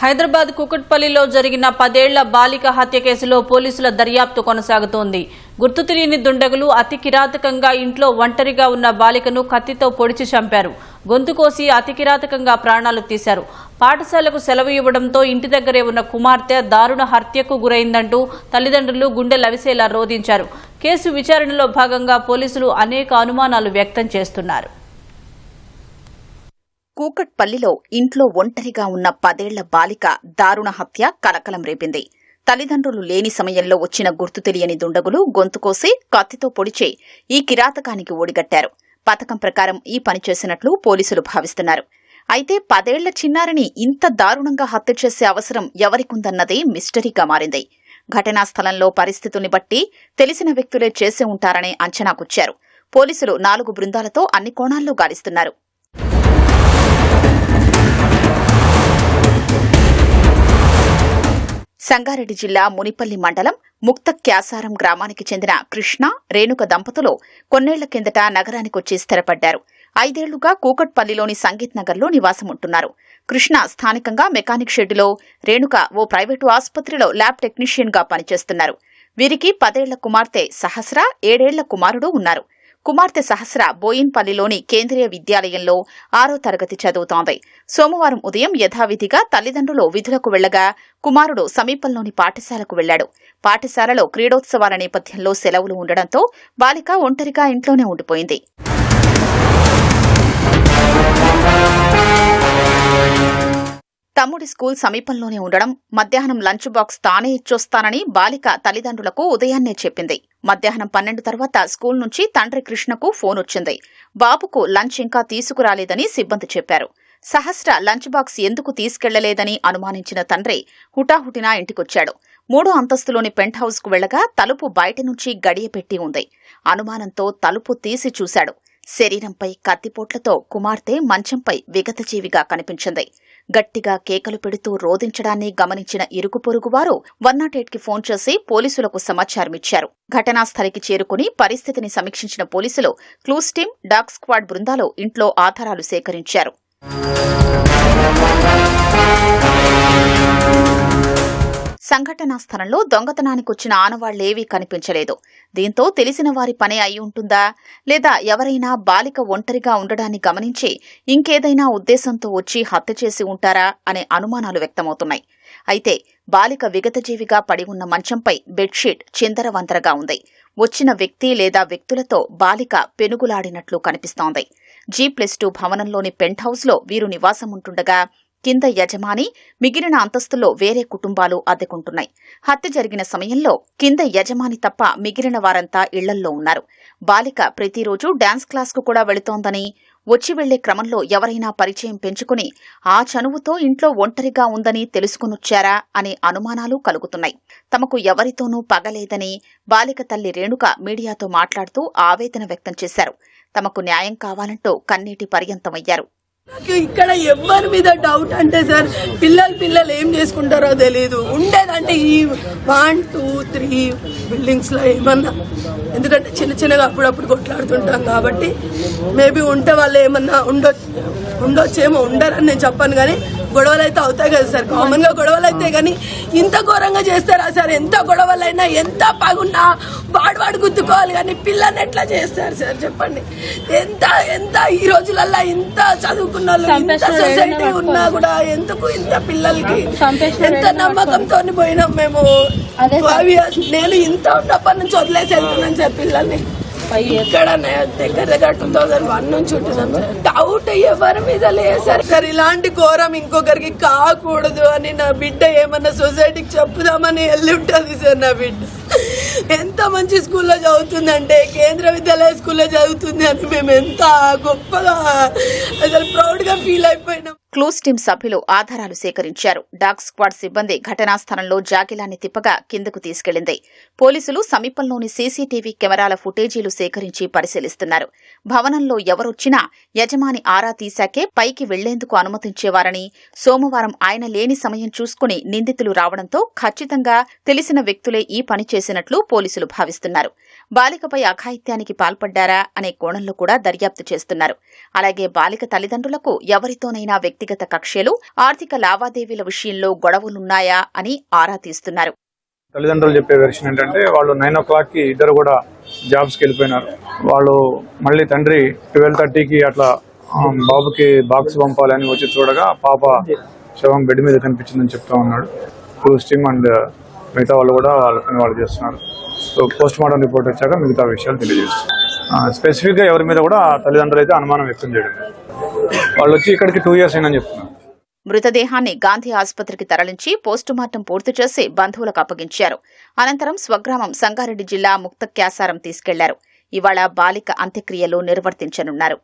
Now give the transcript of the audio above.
హైదరాబాద్ కుకట్పల్లిలో జరిగిన పదేళ్ళ బాలిక హత్య కేసులో పోలీసుల దర్యాప్తు కొనసాగుతోంది. గుర్తు తెలియని దుండగులు అతి కిరాతకంగా ఇంట్లో ఒంటరిగా ఉన్న బాలికను కత్తితో పొడిచి చంపారు. గొంతు కోసి అతి కిరాతకంగా ప్రాణాలు తీశారు. పాఠశాలకు సెలవు ఇవ్వడంతో ఇంటి దగ్గరే ఉన్న కుమార్తె దారుణ హత్యకు గురైందంటూ తల్లిదండ్రులు గుండె లవిసేలా రోధించారు. కేసు విచారణలో భాగంగా పోలీసులు అనేక అనుమానాలు వ్యక్తం చేస్తున్నారు. కూకట్పల్లిలో ఇంట్లో ఒంటరిగా ఉన్న పదేళ్ళ బాలిక దారుణ హత్య కలకలం రేపింది. తల్లిదండ్రులు లేని సమయంలో వచ్చిన గుర్తు తెలియని దుండగులు గొంతుకోసి కత్తితో పొడిచే ఈ కిరాతకానికి ఓడిగట్టారు పథకం ప్రకారం ఈ పని చేసినట్లు పోలీసులు భావిస్తున్నారు. అయితే పదేళ్ళ చిన్నారిని ఇంత దారుణంగా హత్య చేసే అవసరం ఎవరికుందన్నది మిస్టరీగా మారింది. ఘటనా స్థలంలో పరిస్థితుల్ని బట్టి తెలిసిన వ్యక్తులే చేసే ఉంటారనే అంచనాకొచ్చారు. పోలీసులు నాలుగు బృందాలతో అన్ని కోణాల్లో గాలిస్తున్నారు. సంగారెడ్డి జిల్లా మునిపల్లి మండలం ముక్త క్యాసారం గ్రామానికి చెందిన కృష్ణ రేణుక దంపతులు కొన్నేళ్ళ కిందట నగరానికొచ్చి స్థిరపడ్డారు. ఐదేళ్ళుగా కూకట్పల్లిలోని సంగీత్ నగర్లో నివాసం ఉంటున్నారు కృష్ణ స్థానికంగా మెకానిక్ షెడ్డులో రేణుక ఓ ప్రైవేటు ఆసుపత్రిలో ల్యాబ్ టెక్నీషియన్గా పనిచేస్తున్నారు. వీరికి పదేళ్ళ కుమార్తె సహస్ర ఏడేళ్ళ కుమారుడు ఉన్నారు. కుమార్తె సహస్ర బోయిన్పల్లిలోని కేంద్రీయ విద్యాలయంలో ఆరో తరగతి చదువుతోంది. సోమవారం ఉదయం యథావిధిగా తల్లిదండ్రులు విధులకు వెళ్ళగా కుమారుడు సమీపంలోని పాఠశాలకు వెళ్ళాడు పాఠశాలలో క్రీడోత్సవాల నేపథ్యంలో సెలవులు ఉండడంతో బాలిక ఒంటరిగా ఇంట్లోనే ఉండిపోయింది. తమ్ముడి స్కూల్ సమీపంలోనే ఉండడం మధ్యాహ్నం లంచ్ బాక్స్ తానే ఇచ్చొస్తానని బాలిక తల్లిదండ్రులకు ఉదయాన్నే చెప్పింది. మధ్యాహ్నం పన్నెండు తర్వాత స్కూల్ నుంచి తండ్రి కృష్ణకు ఫోన్ వచ్చింది బాబుకు లంచ్ ఇంకా తీసుకురాలేదని సిబ్బంది చెప్పారు. సహస్ర లంచ్ బాక్స్ ఎందుకు తీసుకెళ్ళలేదని అనుమానించిన తండ్రి హుటాహుటినా ఇంటికొచ్చాడు. మూడో అంతస్తులోని పెంట్ హౌస్కు వెళ్ళగా తలుపు బయట నుంచి గడియపెట్టి ఉంది. అనుమానంతో తలుపు తీసి చూశాడు. శరీరంపై కత్తిపోట్లతో కుమార్తె మంచంపై విగతజీవిగా కనిపించింది. గట్టిగా కేకలు పెడుతూ రోధించడాన్ని గమనించిన ఇరుగు పొరుగువారు వన్ నాట్ ఎయిట్కి ఫోన్ చేసి పోలీసులకు సమాచారమిచ్చారు ఘటనా స్థలికి చేరుకుని పరిస్థితిని సమీక్షించిన పోలీసులు క్లూస్ టీం డాగ్ స్క్వాడ్ బృందాలు ఇంట్లో ఆధారాలు సేకరించారు. సంఘటనా స్థలంలో దొంగతనానికి వచ్చిన ఆనవాళ్ళేవీ కనిపించలేదు. దీంతో తెలిసిన వారి పనే అయి ఉంటుందా? లేదా ఎవరైనా బాలిక ఒంటరిగా ఉండడాన్ని గమనించి ఇంకేదైనా ఉద్దేశంతో వచ్చి హత్య చేసి ఉంటారా? అనే అనుమానాలు వ్యక్తమవుతున్నాయి. అయితే బాలిక విగతజీవిగా పడి ఉన్న మంచంపై బెడ్షీట్ చిందరవంతరగా ఉంది. వచ్చిన వ్యక్తి లేదా వ్యక్తులతో బాలిక పెనుగులాడినట్లు కనిపిస్తోంది. జీ ప్లస్ టూ భవనంలోని పెంట్ హౌస్లో వీరు నివాసం ఉంటుండగా కింద యజమాని మిగిలిన అంతస్తులో వేరే కుటుంబాలు అద్దెకుంటున్నాయి. హత్య జరిగిన సమయంలో కింద యజమాని తప్ప మిగిలిన వారంతా ఇళ్ళల్లో ఉన్నారు. బాలిక ప్రతిరోజు డాన్స్ క్లాస్కు కూడా వెళుతోందని వచ్చి వెళ్ళే క్రమంలో ఎవరైనా పరిచయం పెంచుకుని ఆ చనువుతో ఇంట్లో ఒంటరిగా ఉందని తెలుసుకునొచ్చారా అనే అనుమానాలు కలుగుతున్నాయి. తమకు ఎవరితోనూ పగలేదని బాలిక తల్లి రేణుక మీడియాతో మాట్లాడుతూ ఆవేదన వ్యక్తం చేశారు. తమకు న్యాయం కావాలంటూ కన్నీటి పర్యంతమయ్యారు. ఇక్కడ ఎవరి మీద డౌట్ అంటే సార్ పిల్లలు పిల్లలు ఏం చేసుకుంటారో తెలియదు ఉండేదంటే ఈ వన్ టూ త్రీ బిల్డింగ్స్లో ఏమన్నా. ఎందుకంటే చిన్న చిన్నగా అప్పుడప్పుడు కొట్లాడుతుంటాం కాబట్టి మేబీ ఉంటే వాళ్ళు ఏమన్నా ఉండొచ్చు ఉండొచ్చేమో ఉండరని నేను చెప్పాను కానీ గొడవలు అయితే అవుతాయి కదా సార్. కామన్గా గొడవలు అయితే కానీ ఇంత ఘోరంగా చేస్తారా సార్? ఎంత గొడవలైనా ఎంత పగున్నా వాడు వాడు గుద్దుకోవాలి కానీ పిల్లని ఎట్లా చేస్తారు సార్? చెప్పండి. ఎంత ఎంత ఈ రోజులల్లో ఇంత చదువుకున్న వాళ్ళు, ఇంత సొసైటీ ఉన్నా కూడా ఎందుకు ఇంత పిల్లలకి? ఎంత నమ్మకంతో పోయినాం మేము. నేను ఇంత ఉన్నప్పటి నుంచి వదిలేసి వెళ్తున్నాను సార్ పిల్లల్ని. ఇక్కడ దగ్గర దగ్గర టూ థౌసండ్ వన్ నుంచి ఉంటున్నాం సార్ డౌట్ ఎవరి మీద లేదు సార్. సార్ ఇలాంటి ఘోరం ఇంకొకరికి కాకూడదు అని నా బిడ్డ ఏమన్నా సొసైటీకి చెప్పుదామని వెళ్ళి ఉంటుంది సార్ నా బిడ్డ. ఎంత మంచి స్కూల్లో చదువుతుందంటే కేంద్ర విద్యాలయ స్కూల్లో చదువుతుంది అని మేము ఎంత గొప్పగా అసలు ప్రౌడ్గా ఫీల్ అయిపోయినాం. క్లూస్ టీం సభ్యులు ఆధారాలు సేకరించారు. డాగ్ స్క్వాడ్ సిబ్బంది ఘటనా స్థలంలో జాగిలాన్ని తిప్పగా కిందకు తీసుకెళ్ళింది. పోలీసులు సమీపంలోని సీసీటీవీ కెమెరాల ఫుటేజీలు సేకరించి పరిశీలిస్తున్నారు. భవనంలో ఎవరొచ్చినా యజమాని ఆరా తీశాకే పైకి వెళ్ళేందుకు అనుమతించేవారని సోమవారం ఆయన లేని సమయం చూసుకుని నిందితులు రావడంతో ఖచ్చితంగా తెలిసిన వ్యక్తులే ఈ పని చేసినట్లు పోలీసులు భావిస్తున్నారు. బాలికపై అఘాయిత్యానికి పాల్పడ్డారా అనే కోణంలో కూడా దర్యాప్తు చేస్తున్నారు. అలాగే బాలిక తల్లిదండ్రులకు ఎవరితోనైనా వ్యక్తిగత కక్షలు ఆర్థిక లావాదేవీల విషయంలో గొడవలున్నాయా అని ఆరా తీస్తున్నారు. తల్లిదండ్రులు చెప్పే వెర్షన్ ఏంటంటే వాళ్ళు నైన్ ఓ క్లాక్కి ఇద్దరు కూడా జాబ్స్కి వెళ్ళిపోయినారు. వాళ్ళు మళ్ళీ తండ్రి ట్వెల్వ్ థర్టీకి అట్లా బాబుకి బాక్స్ పంపాలని వచ్చి చూడగా పాప శవం బెడ్ మీద కనిపించిందని చెప్తా ఉన్నాడు. క్రూస్ టీమ్ అండ్ మిగతా వాళ్ళు కూడా వాళ్ళ పని వాళ్ళు చేస్తున్నారు. సో పోస్ట్ మార్టం రిపోర్ట్ వచ్చాక మిగతా విషయాలు తెలియజేస్తారు స్పెసిఫిక్గా ఎవరి మీద కూడా తల్లిదండ్రులు అయితే అనుమానం వ్యక్తం చేయడం వాళ్ళు వచ్చి ఇక్కడికి టూ ఇయర్స్ అయిందని చెప్తున్నారు. మృతదేహాన్ని గాంధీ ఆసుపత్రికి తరలించి పోస్టుమార్టం పూర్తి చేసి బంధువులకు అప్పగించారు. అనంతరం స్వగ్రామం సంగారెడ్డి జిల్లా ముక్త క్యాసారం తీసుకెళ్ళారు. ఇవాళ బాలిక అంత్యక్రియలు నిర్వర్తించనున్నారు.